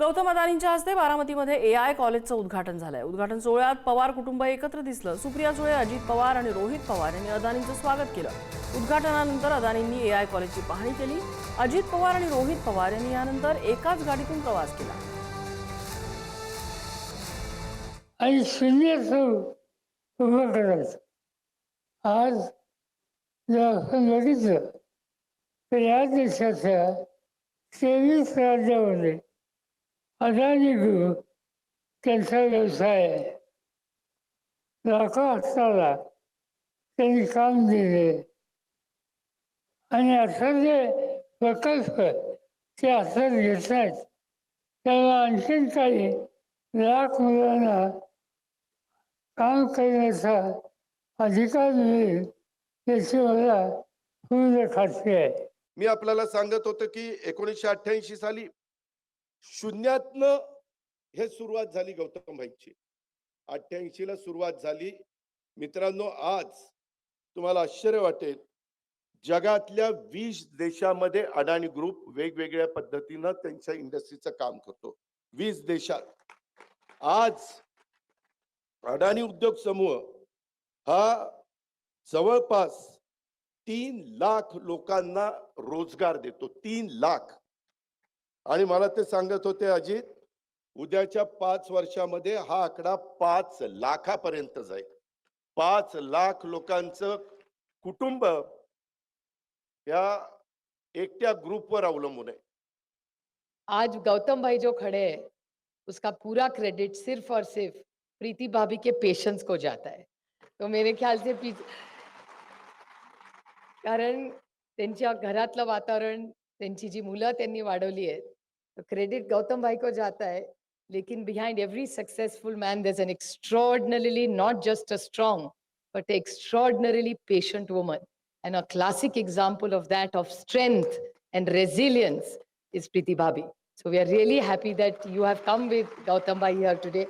गौतम अदानींच्या हस्ते बारामतीमध्ये ए आय कॉलेजचं उद्घाटन झालंय. उद्घाटन सोहळ्यात पवार कुटुंब एकत्र दिसलं. सुप्रिया सुळे अजित पवार आणि रोहित पवार यांनी अदानींचं स्वागत केलं. उद्घाटनानंतर अदानींनी ए आय कॉलेजची पाहणी केली. अजित पवार आणि रोहित पवार यांनी यानंतर एकाच गाडीतून प्रवास केला. आणि उभं करायचं. आज जर या देशाच्या तेवीस राज्यामध्ये अदानी ग्रुप त्यांचा व्यवसाय आहे लाखो त्यांनी काम दिले. आणि आता जे प्रकल्प ते हातात घेत आहेत त्याला आणखीन काही लाख मुलांना काम करण्याचा अधिकार मिळेल याची मला पूर्ण खात्री आहे. मी आपल्याला सांगत होतो की एकोणीसशे अठ्ठ्याऐंशी साली शून्यातनं हे सुरुवात झाली गौतम भाईची. अठ्ठ्याऐंशी ला सुरुवात झाली. मित्रांनो आज तुम्हाला आश्चर्य वाटेल. जगातल्या वीस देशामध्ये अडाणी ग्रुप वेगवेगळ्या पद्धतीनं त्यांच्या इंडस्ट्रीचं काम करतो. वीस देशात. आज अडाणी उद्योग समूह हा जवळपास तीन लाख लोकांना रोजगार देतो. तीन लाख. आणि मला ते सांगत होते अजित उद्याच्या पाच वर्षामध्ये हा आकडा पाच लाखापर्यंत जाईल. पाच लाख लोकांचं कुटुंब या एकट्या ग्रुपवर अवलंबून आहे. आज गौतम भाई जो खड़े आहे उसका पूरा क्रेडिट सिर्फ और सिर्फ प्रीति भाभी के पेशेंस को जाता है. तो मेरे ख्याल से कारण त्यांच्या घरातलं वातावरण त्यांची जी मुलं त्यांनी वाढवली आहेत तो क्रेडिट गौतम भाई को जाता है लेकिन behind every successful man there's an extraordinarily not just a strong but extraordinarily patient woman and a classic example of that of strength and resilience is Preeti Bhabhi. So we are really happy that you have come with Gautam Bhai here today.